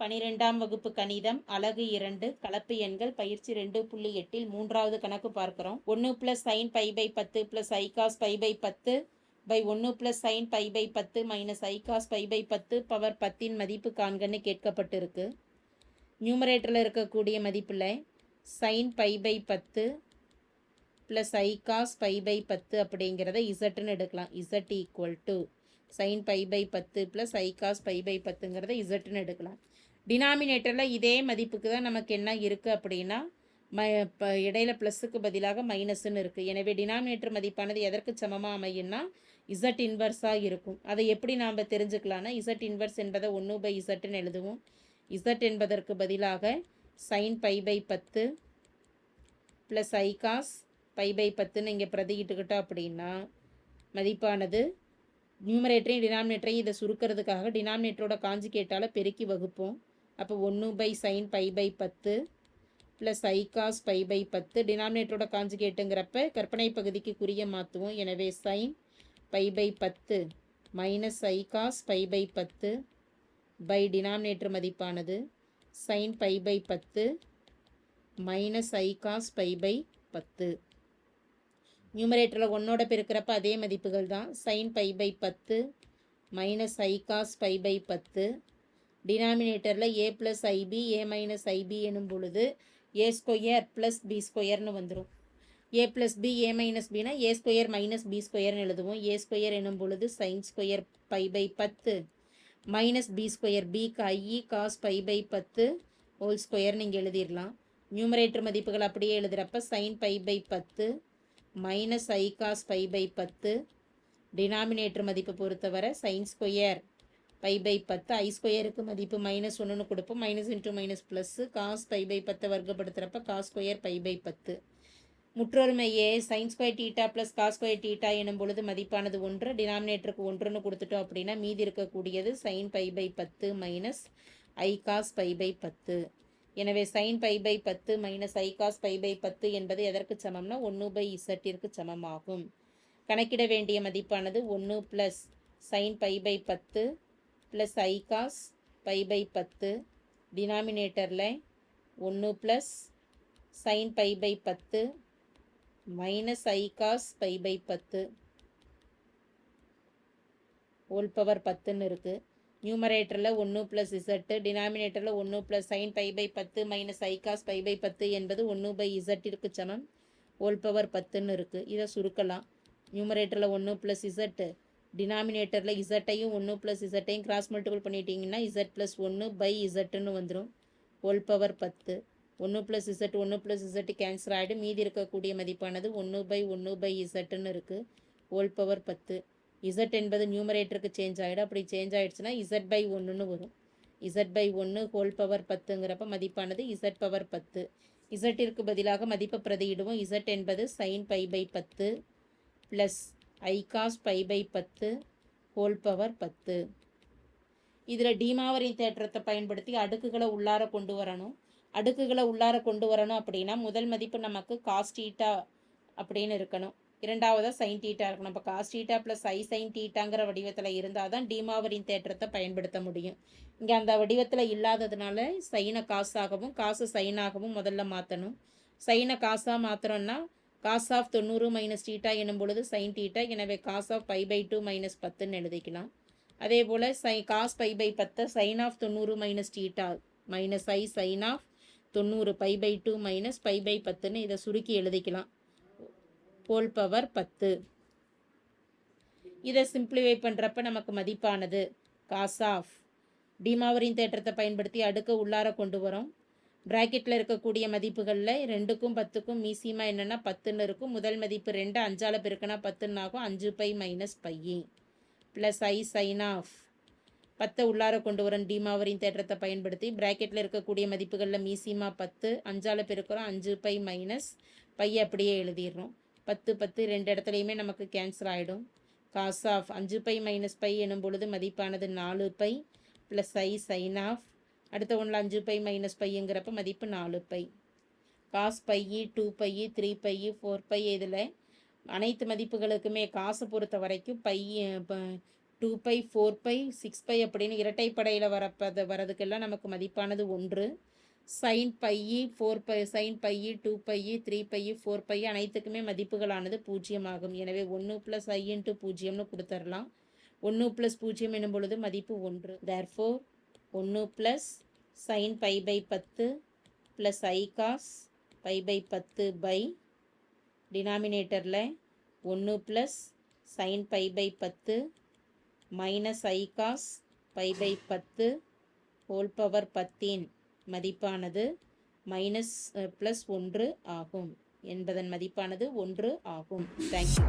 பனிரெண்டாம் வகுப்பு கணிதம் அலகு இரண்டு கலப்பு எண்கள் பயிற்சி ரெண்டு புள்ளி எட்டில் மூன்றாவது கணக்கு பார்க்கிறோம். ஒன்று ப்ளஸ் சைன் பை பை பத்து plus i cos pi by பத்து பை ஒன்று ப்ளஸ் சைன் பை பை பத்து minus i cos pi by பத்து பவர் பத்தின் மதிப்பு காண்கன்னு கேட்கப்பட்டிருக்கு. நியூமரேட்டரில் இருக்கக்கூடிய மதிப்பில் சைன் பை பை பத்து plus i cos pi by பத்து அப்படிங்கிறத இசட்டுன்னு எடுக்கலாம். Z equal to sine pi by பத்து plus i cos pi by பத்துங்கிறத இசட்டுன்னு எடுக்கலாம். டினாமினேட்டரில் இதே மதிப்புக்கு தான் நமக்கு என்ன இருக்குது அப்படின்னா ம இப்போ இடையில ப்ளஸ்ஸுக்கு பதிலாக மைனஸ்ன்னு இருக்குது எனவே டினாமினேட்டர் மதிப்பானது எதற்கு சமமாக அமையும்னா இசட் இன்வர்ஸாக இருக்கும். அதை எப்படி நாம் தெரிஞ்சுக்கலாம்னா இசட் இன்வர்ஸ் என்பதை ஒன்று பை இசட்டுன்னு எழுதுவோம். இசட் என்பதற்கு பதிலாக சைன் பை பை பத்து plus i cos pi by பத்துன்னு இங்கே பிரதிக்கிட்டுக்கிட்டோம் அப்படின்னா மதிப்பானது நியூமரேட்டரையும் டினாமினேட்டரையும் இதை சுருக்கிறதுக்காக டினாமினேட்டரோட காஞ்சிகேட்டால் பெருக்கி வகுப்போம். அப்போ ஒன்று பை சைன் பை பை பத்து plus i cos pi by பத்து. டினாமினேட்டரோட காஞ்சுகேட்டுங்கிறப்ப கற்பனை பகுதிக்கு குறிய மாற்றுவோம் எனவே சைன் பை பை பத்து minus i cos pi by பத்து பை டினாமினேட்டர் மதிப்பானது. சைன் பை பை பத்து minus i cos pi by பத்து. நியூமரேட்டரில் ஒன்னோட பெருக்கிறப்ப அதே மதிப்புகள் தான். சைன் பை பை பத்து minus i cos pi by பத்து டினாமினேட்டரில் a plus i b a minus i b எனும் பொழுது ஏ ஸ்கொயர் ப்ளஸ் பி ஸ்கொயர்னு வந்துடும் a plus b a minus Bina A square minus B ஸ்கொயர்னு எழுதுவோம். ஏ ஸ்கொயர் எனும் பொழுது சைன் ஸ்கொயர் பை பை பத்து மைனஸ் பி ஸ்கொயர் பிக்கு i e cos pi by பத்து ஹோல் ஸ்கொயர்னு இங்கே எழுதிடலாம் நியூமரேட்டர் மதிப்புகள் அப்படியே எழுதுகிறப்ப சைன் பை பை பத்து minus i cos pi by பத்து டினாமினேட்டர் மதிப்பை பொறுத்தவரை சைன் ஸ்கொயர் பை பை பத்து ஐ ஸ்கொயருக்கு மதிப்பு மைனஸ் ஒன்றுன்னு கொடுப்போம். Minus into minus plus cos pi by பத்தை வர்க்கப்படுத்துகிறப்ப காஸ் ஸ்கொயர் பை பை பத்து. முற்றொருமை A sine square theta plus cos square theta எனும் பொழுது மதிப்பானது ஒன்று. டினாமினேட்டருக்கு ஒன்றுன்னு கொடுத்துட்டோம் அப்படின்னா மீதி இருக்கக்கூடியது சைன் பை பை பத்து minus i cos pi by பத்து. எனவே சைன் பை பை பத்து minus i cos pi by பத்து என்பது எதற்கு சமம்னா ஒன்று பை இசட்டிற்கு சமமாகும். கணக்கிட வேண்டிய மதிப்பானது ஒன்று ப்ளஸ் சைன் பை பை பத்து plus i cos pi by பத்து. டினாமினேட்டரில் ஒன்று ப்ளஸ் சைன் பை பை பத்து minus i cos pi by பத்து. ஹோல் பவர் பத்துன்னு இருக்குது நியூமரேட்டரில் ஒன்று ப்ளஸ் இசட்டு டினாமினேட்டரில் ஒன்று ப்ளஸ் சைன் பை பை பத்து minus i cos pi by பத்து என்பது ஒன்று பை இசட்டிற்கு சமம். ஹோல் பவர் பத்துன்னு இருக்குது இதை சுருக்கலாம். நியூமரேட்டரில் ஒன்று ப்ளஸ் இசட்டு டினாமினேட்டரில் இசட்டையும் ஒன்று ப்ளஸ் இசட்டையும் கிராஸ் மல்டிபிள் பண்ணிட்டீங்கன்னா இசட் ப்ளஸ் ஒன்று பை இசட்டுன்னு வந்துடும் ஹோல் பவர் பத்து. ஒன்று ப்ளஸ் இசட் ஒன்று ப்ளஸ் இசட்டு கேன்சல் ஆகிடும் மீதி இருக்கக்கூடிய மதிப்பானது ஒன்று பை ஒன்று பை இசட்டுன்னு இருக்குது ஹோல் பவர் பத்து. இசட் என்பது நியூமரேட்டருக்கு சேஞ்ச் ஆகிடும் அப்படி சேஞ்ச் ஆகிடுச்சுன்னா இசட் பை ஒன்றுன்னு வரும். இசட் பை ஒன்று ஹோல் பவர் பத்துங்கிறப்ப மதிப்பானது இசட் பவர் பத்து. இசட்டிற்கு பதிலாக மதிப்பை பிரதியிடுவோம். இசட் என்பது சைன் பை பை பத்து plus i cos pi by பத்து ஹோல் பவர் பத்து. இதில் டீமாவரின் தேற்றத்தை பயன்படுத்தி அடுக்குகளை உள்ளார கொண்டு வரணும். அடுக்குகளை உள்ளார கொண்டு வரணும் அப்படின்னா முதல் மதிப்பு நமக்கு காஸ்டீட்டா அப்படின்னு இருக்கணும். இரண்டாவதாக சைன் டீட்டா இருக்கணும். இப்போ cos theta plus i sine டீட்டாங்கிற வடிவத்தில் இருந்தால் தான் டீமாவரின் தேற்றத்தை பயன்படுத்த முடியும். இங்கே அந்த வடிவத்தில் இல்லாததுனால சைனை காசாகவும் காசு சைனாகவும் முதல்ல மாற்றணும் சைனை காசாக மாற்றுறோன்னா காஸ் ஆஃப் தொண்ணூறு மைனஸ் டீட்டா எனும் பொழுது சைன் டீட்டா எனவே cos of pi by two minus பத்துன்னு எழுதிக்கலாம். அதே போல் சை காஸ் பை பை பத்தை சைன் ஆஃப் தொண்ணூறு minus theta minus i sine of தொண்ணூறு pi by two minus pi by பத்துன்னு இதை சுருக்கி எழுதிக்கலாம். போல் பவர் பத்து. இதை சிம்பிளிஃபை பண்ணுறப்ப நமக்கு மதிப்பானது காஸ் ஆஃப். டிமாவரின் தேற்றத்தை பயன்படுத்தி அடுக்க உள்ளார கொண்டு வரோம். ப்ராக்கெட்டில் இருக்கக்கூடிய மதிப்புகளில் ரெண்டுக்கும் பத்துக்கும் மீசியமாக என்னென்னா பத்துன்னு இருக்கும். முதல் மதிப்பு ரெண்டு அஞ்சால் பெருக்கினா பத்துன்னு ஆகும். அஞ்சு pi minus pi plus i sine of பத்தை உள்ளார கொண்டு வரும் டிமாவரின் தேற்றத்தை பயன்படுத்தி ப்ராக்கெட்டில் இருக்கக்கூடிய மதிப்புகளில் மீசிமா பத்து அஞ்சால் பெருக்கிறோம். அஞ்சு பை மைனஸ் பையை அப்படியே எழுதிடுறோம். பத்து பத்து ரெண்டு இடத்துலையுமே நமக்கு கேன்சல் ஆகிடும் காஸ் ஆஃப் அஞ்சு பை மைனஸ் பை எனும் பொழுது மதிப்பானது நாலு pi plus i sine of அடுத்த ஒன்றில் அஞ்சு பை மைனஸ் பைங்கிறப்ப மதிப்பு நாலு pi. Cos pi two pi three pi four pi இதில் அனைத்து மதிப்புகளுக்குமே காசை பொறுத்த வரைக்கும் pi two pi four pi six pi அப்படின்னு இரட்டைப்படையில் வரப்பது வரதுக்கெல்லாம் நமக்கு மதிப்பானது ஒன்று. Sine pi four pi sine pi two pi three pi four pi அனைத்துக்குமே மதிப்புகளானது பூஜ்ஜியமாகும். எனவே ஒன்று ப்ளஸ் ஐ இன்ட்டு பூஜ்ஜியம்னு கொடுத்துடலாம் ஒன்று ப்ளஸ் பூஜ்ஜியம் என்னும் பொழுது மதிப்பு ஒன்று. தேர்ஃபோர் ஒன்று ப்ளஸ் சைன் பை பை பத்து plus i cos pi by பத்து பை டினாமினேட்டரில் ஒன்று ப்ளஸ் சைன் பை பை பத்து minus i cos pi by பத்து ஹோல் பவர் பத்தின் மதிப்பானது மைனஸ் ப்ளஸ் ஒன்று ஆகும். என்பதன் மதிப்பானது ஒன்று ஆகும். தேங்க்யூ